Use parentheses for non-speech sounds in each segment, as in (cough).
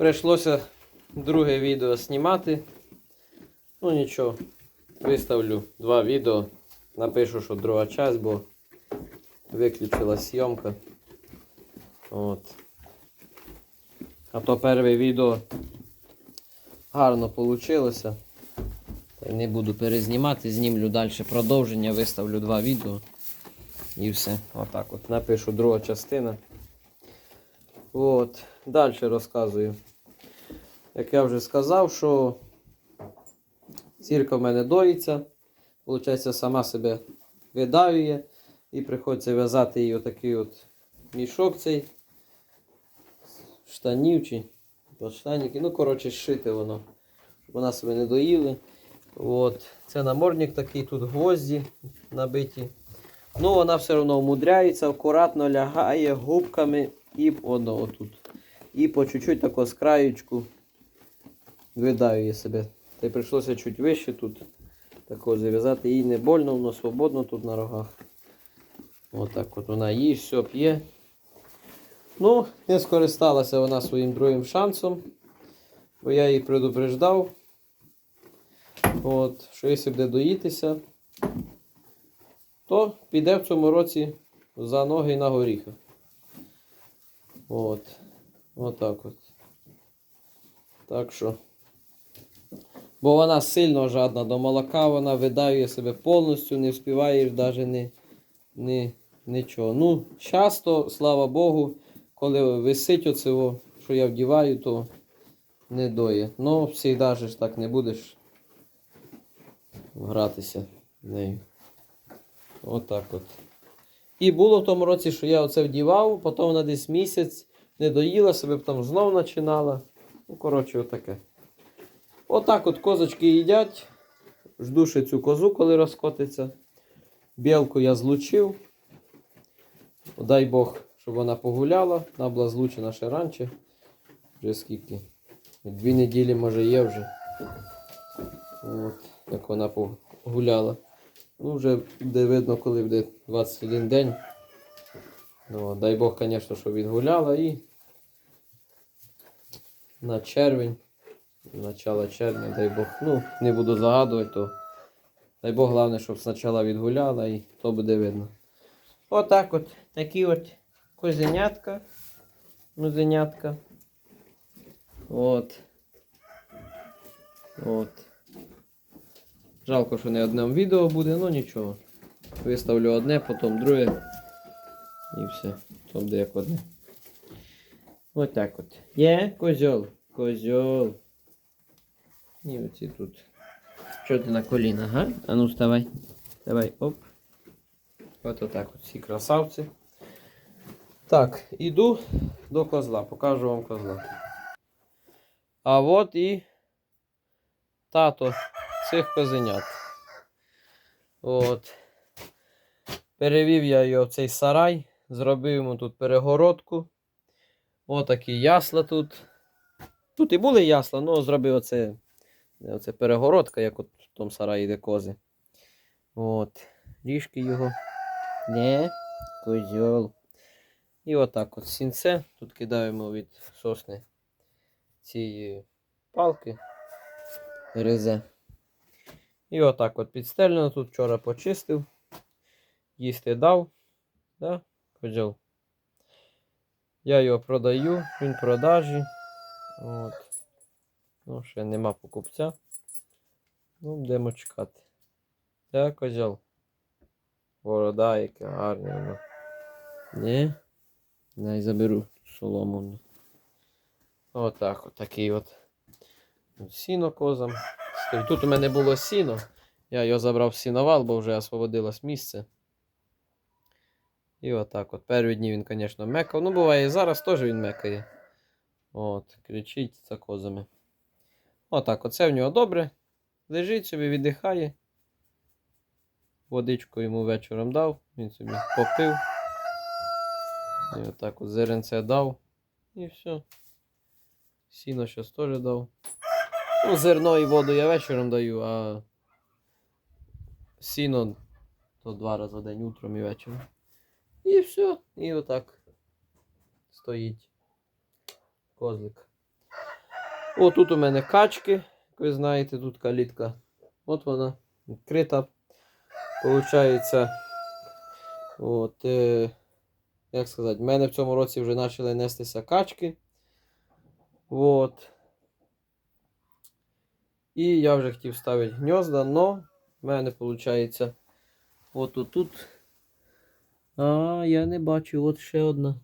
Прийшлося друге відео знімати. Ну нічого, виставлю два відео. Напишу, що друга часть, бо виключила зйомка. От. А то перше відео гарно вийшло. Не буду перезнімати, знімлю далі продовження, виставлю два відео. І все. Отак от. Напишу друга частина. От. Далі розказую. Як я вже сказав, що зірка в мене доїться. Получається, сама себе видавює. І приходиться в'язати їй отакий от мішок цей. Штанів чи подштанники. Ну, коротше, зшити воно. Щоб вона себе не доїли. От. Це намордник такий, тут гвозді набиті. Ну, вона все одно умудряється, акуратно лягає губками і воно отут. І по чуть-чуть тако з краєчку видаює себе. Та й прийшлося чуть вище тут тако зав'язати. Їй не больно, воно свободно тут на рогах. Отак от вона їсть, все п'є. Ну, не скористалася вона своїм другим шансом, бо я її предупреждав. От, що якщо буде доїтися, то піде в цьому році за ноги на горіхах. От. Отак от. Так що. Бо вона сильно жадна до молока, вона видаює себе повністю, не вспіває навіть ні, ні, нічого. Ну, часто, слава Богу, коли висить оцього, що я вдіваю, то не доє. Ну, завжди ж так не будеш гратися нею. Отак от. І було в тому році, що я оце вдівав, потім вона десь місяць не доїла, себе там знов починала. Ну, коротше, отаке. Отак от козочки їдять. Жду цю козу, коли розкотиться. Білку я злучив. Дай Бог, щоб вона погуляла. Вона була злучена ще раніше. Вже скільки? Дві неділі, може, є вже. От, як вона погуляла. Ну, вже буде видно, коли буде 21 день. Ну, дай Бог, звісно, що відгуляла і на червень, начало червня, дай Бог. Ну, не буду загадувати, то дай Бог, головне, щоб спочатку відгуляла і то буде видно. Отак от, такі от козенятка. Музенятка. От. От. Жалко, що не одне відео буде, ну нічого. Виставлю одне, потім друге. І все. То буде як одне. Ось так от. Є козьол. Козьол. І оці тут. Що ти на коліна, га? А ну вставай. Давай, оп. От отак от всі красавці. Так, іду до козла. Покажу вам козла. А от і тато цих козенят. От. Перевів я його в цей сарай, зробив йому тут перегородку. Отакі ясла тут. Тут і були ясла, але зробив оце, оце перегородка, як от в тому сараї, де кози. От. Ріжки його. Не, козьол. І отак от сінце. Тут кидаємо від сосни цієї палки. Резе. І отак от підстелено. Тут вчора почистив. Їсти дав. Да? Козьол. Я його продаю, він продажі. От. Ну, ще нема покупця. Ну, будемо чекати. Де козьол? Борода, яке гарне воно. Ні? Дай заберу солому. Отак, от такий от. Сіно козам. Тут у мене було сіно. Я його забрав сіновал, бо вже освободилось місце. І отак от. Перші дні він, звісно, мекав. Ну, буває, і зараз теж він мекає. От, кричить за козами. Отак, оце в нього добре. Лежить собі, віддихає. Водичку йому вечором дав, він собі попив. І отак от зеренце дав. І все. Сіно щось теж дав. Ну, зерно і воду я вечором даю, а сіно то два рази в день, утром і вечором. І все. І отак стоїть козлик. О, тут у мене качки, як ви знаєте, тут калітка. От вона відкрита. Получається, от, е, як сказати, в мене в цьому році вже почали нестися качки. От. І я вже хотів ставити гнізда, но в мене виходить от тут. А, я не бачу, от ще одна.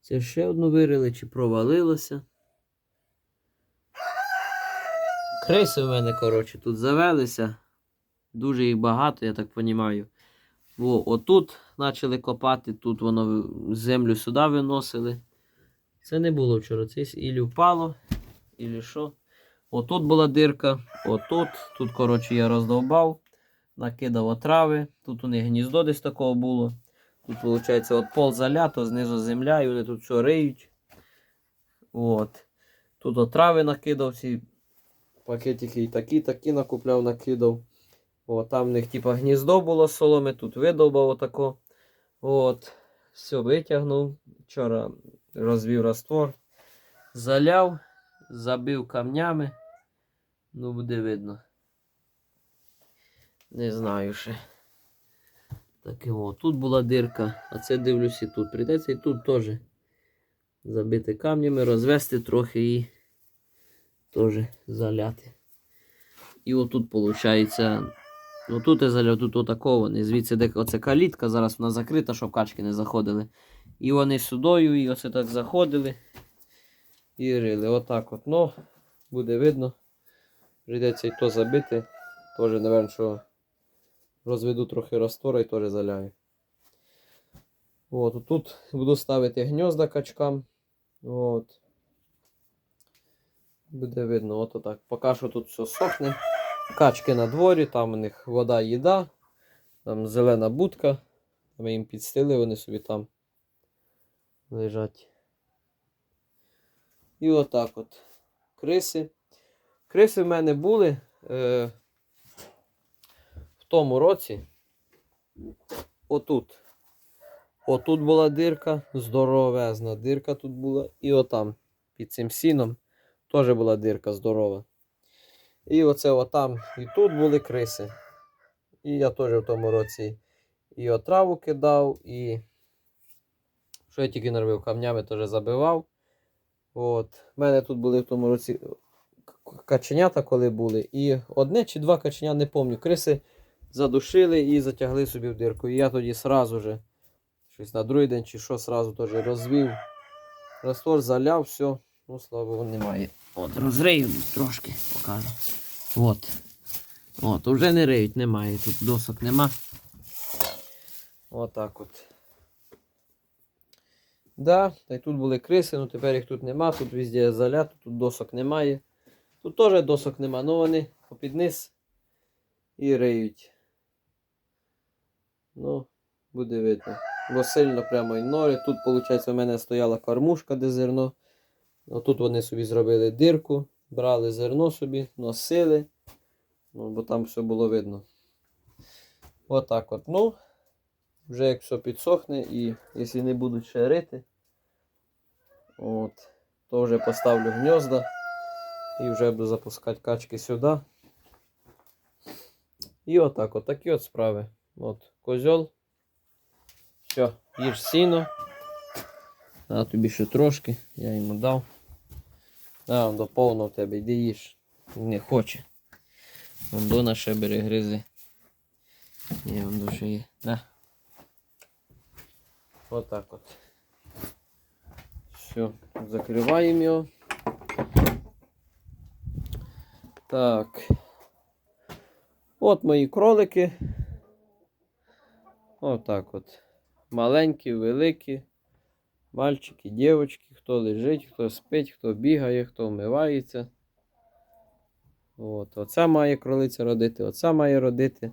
Це ще одну вирили чи провалилося. Криси в мене, коротше, тут завелися. Дуже їх багато, я так розумію. Во, отут почали копати, тут воно землю сюди виносили. Це не було вчора. Це ілі впало, ілі що. Отут була дирка, отут. Тут, коротше, я роздовбав, накидав отрави. Тут у них гніздо десь такого було. Тут, виходить, от пол залято, знизу земля, і вони тут все риють. От. Тут отрави накидав, ці пакетики і такі, такі накупляв, накидав. О, там в них типа гніздо було з соломи, тут видовбав отако. От. Все витягнув. Вчора розвів раствор. Заляв, забив камнями. Ну, буде видно. Не знаю ще. Так і о, тут була дирка, а це дивлюся тут. Прийдеться і тут теж забити камнями, розвести трохи і теж заляти. І отут виходить. Ну тут я заляв, тут отаково. Звідси де оце калітка, зараз вона закрита, щоб качки не заходили. І вони сюдою, і оце так заходили. І рили. Отак от. Ну, буде видно. Прийдеться і то забити. Теж, напевно, що розведу трохи раствора і теж заляю. От, тут буду ставити гнізда качкам. От. Буде видно, от отак. Поки що тут все сохне. Качки на дворі, там у них вода, їда, там зелена будка. Ми їм підстили, вони собі там лежать. І отак от. Криси. Криси в мене були е, в тому році. Отут. Отут була дирка, здоровезна дирка тут була. І отам, під цим сіном, теж була дирка здорова. І оце отам і тут були криси. І я теж в тому році і отраву кидав, і що я тільки наробив камнями, теж забивав. От. У мене тут були в тому році каченята, коли були. І одне чи два каченя, не пам'ятаю. Криси задушили і затягли собі в дирку. І я тоді сразу же, щось на другий день чи що, сразу теж розвів. Раствор заляв, все. Ну, слава Богу, немає. От, розрию трошки, покажу. От. От, вже не риють, немає. Тут досок нема. Отак от. Да, та й тут були криси, ну тепер їх тут нема, тут везде залято, тут досок немає. Тут теж досок нема, ну вони попід низ і риють. Ну, буде видно. Бо сильно прямо і норі. Тут, виходить, у мене стояла кормушка, де зерно. Отут вони собі зробили дирку, брали зерно собі, носили. Ну, бо там все було видно. Отак от. Ну, вже як все підсохне і якщо не будуть ще рити, от, то вже поставлю гнізда і вже буду запускати качки сюди. І отак от такі от справи. От, козьол. Все, їж сіно. А тобі ще трошки, я йому дав. А, он до повного тебе, йди їж. Не хоче. Вон Дона ще бере гризи. Є, до ще є. На. Отак от. Все, закриваємо його. Так. От мої кролики. Отак от. Маленькі, великі. Мальчики, дівчатки, хто лежить, хто спить, хто бігає, хто вмивається. От. Оця має кролиця родити, оця має родити.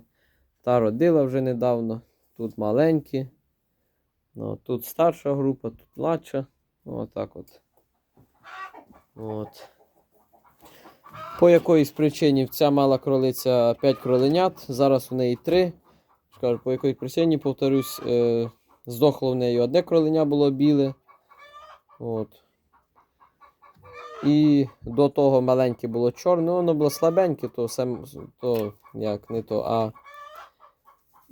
Та родила вже недавно. Тут маленькі. Ну, тут старша група, тут младша. Отак от. От. По якоїсь причині ця мала кролиця 5 кроленят, зараз у неї 3. Скажу, по якоїсь причині, повторюсь, е, здохло в неї одне кроленя було біле. От. І до того маленьке було чорне, воно було слабеньке, то, сам, то як не то, а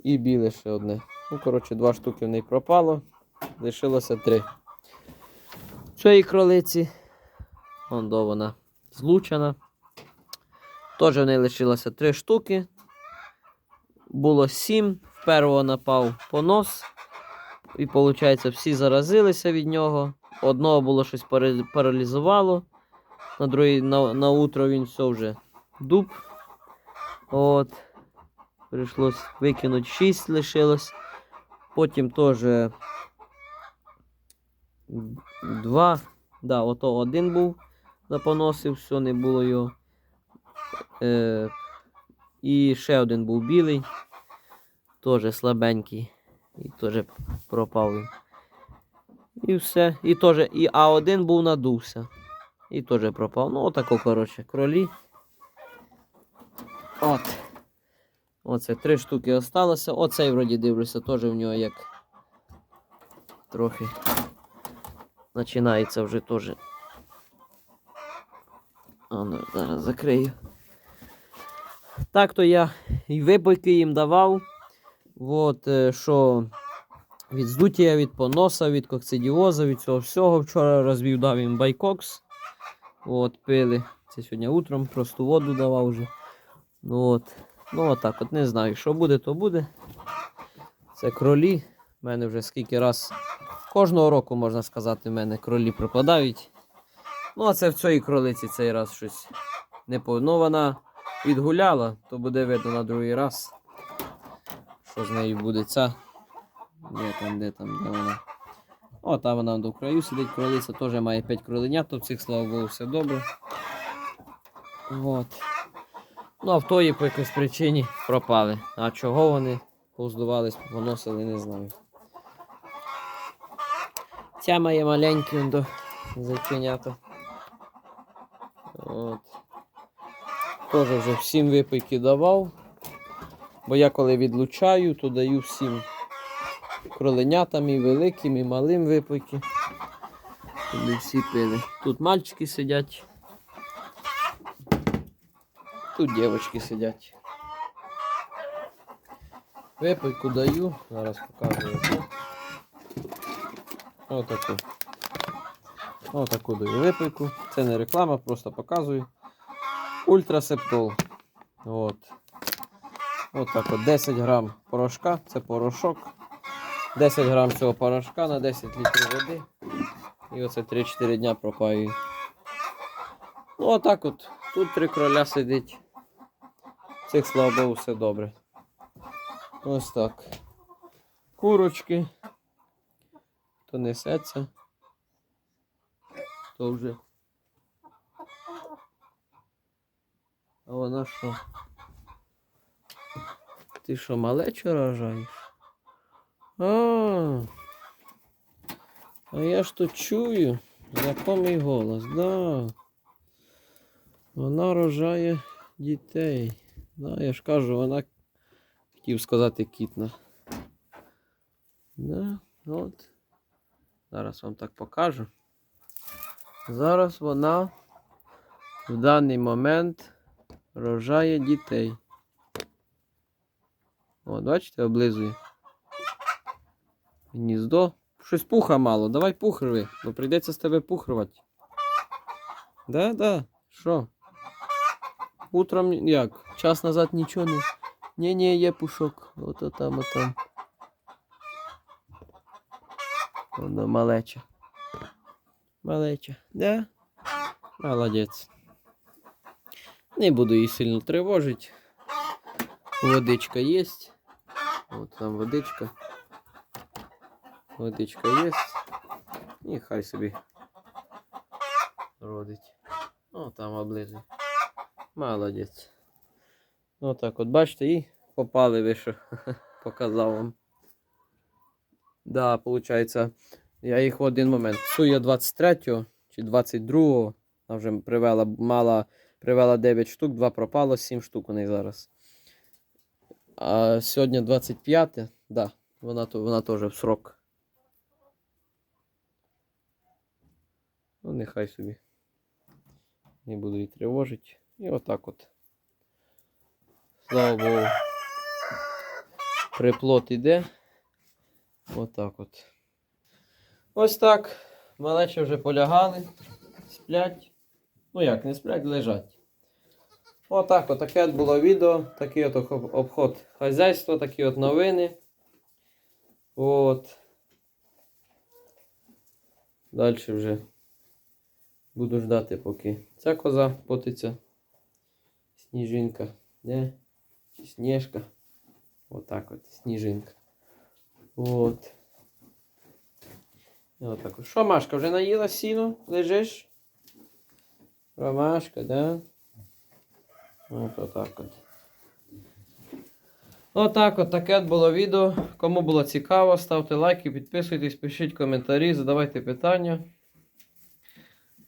і біле ще одне. Ну, коротше, два штуки в неї пропало, лишилося три. Цієї кролиці, вон до вона злучена. Теж в неї лишилося три штуки. Було сім, в першого напав понос. І виходить, всі заразилися від нього. Одного було щось паралізувало. На другий на, на утро він все вже дуб. От. Прийшлось викинути 6 лишилось. Потім теж два. Да, ото один був запоносив, все, не було його. Е, і ще один був білий. Теж слабенький. І теж пропав він. І все. І теж, і А1 був надувся. І теж пропав. Ну, отако, коротше, кролі. От. Оце три штуки осталося. Оцей вроді дивлюся, теж в нього як трохи починається вже теж. А, ну, зараз закрию. Так то я і випойки їм давав. От, е, що від здуття, від поноса, від кокцидіоза, від цього всього. Вчора розвів дав їм байкокс. От, пили. Це сьогодні утром, просто воду давав вже. Ну от. Ну отак, от не знаю, що буде, то буде. Це кролі. У мене вже скільки раз. Кожного року, можна сказати, в мене кролі пропадають. Ну, а це в цій кролиці цей раз щось не по. Відгуляла, то буде видно на другий раз. Що з нею буде ця. Де там, де там, де вона. О, там вона до краю сидить, кролиця теж має 5 кроленят, то цих, слава Богу, все добре. От. Ну, а в тої по якійсь причині пропали. А чого вони поздувались, поносили, не знаю. Ця моє маленьке до зайченята. От. Теж вже всім випийки давав. Бо я коли відлучаю, то даю всім кроленятам і великим, і малим випийки. Щоб всі пили. Тут мальчики сидять. Тут дівчатки сидять. Випийку даю, зараз показую. Отаку. Отаку даю випийку. Це не реклама, просто показую. Ультрасептол. От. От так от 10 грам порошка, це порошок. 10 грам цього порошка на 10 літрів води. І оце 3-4 дня пропаю. Ну, отак от. Тут три кроля сидить. Цих, слава Богу, все добре. Ось так. Курочки. То несеться. То вже. А вона що? Ти що, малечу рожаєш? А, а я ж тут чую знакомий голос, да. Вона рожає дітей. Да, я ж кажу, вона хотів сказати кітна. Да, от. Зараз вам так покажу. Зараз вона в даний момент рожає дітей. От, бачите, облизує. Гніздо. Щось пуха мало. Давай пух рви, бо прийдеться з тебе пух. Да, да. Що? Утром як? Час назад нічого не. Ні, ні, є пушок. Ото там, отам. Воно малеча. Малеча. Да? Молодець. Не буду її сильно тривожити. Водичка є. От там водичка. Водичка є. І хай собі родить. О, там облизує. Молодець. Отак от, бачите, і попали ви що (laughs) показав вам. Да, виходить, я їх в один момент. Суя 23 чи 22 вона вже привела, мала, привела 9 штук, 2 пропало, 7 штук у неї зараз. А сьогодні 25, те да, вона, вона теж в срок. Ну, нехай собі. Не буду її тривожити. І отак от. Слава Богу. Приплод іде. Отак от. Ось так. Малечі вже полягали, сплять. Ну як, не сплять, лежать. Отак, от таке от було відео, такий от обход хазяйства, такі от новини. От. Далі вже буду ждати, поки ця коза потиться. Сніжинка. Де? Чи Сніжка. Отак от, сніжинка. От. Отак от. Що, Машка, вже наїла сіно? Лежиш? Ромашка, да? От отак от. Отак от таке було відео. Кому було цікаво, ставте лайки, підписуйтесь, пишіть коментарі, задавайте питання.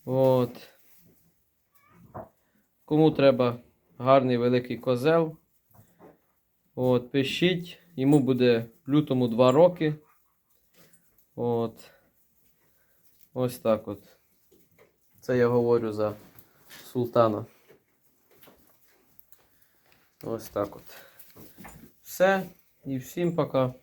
От. Кому треба гарний великий козел. От, пишіть. Йому буде в лютому 2 роки. От. Ось так от. Це я говорю за султана. Ось так от. Все. І всім пока.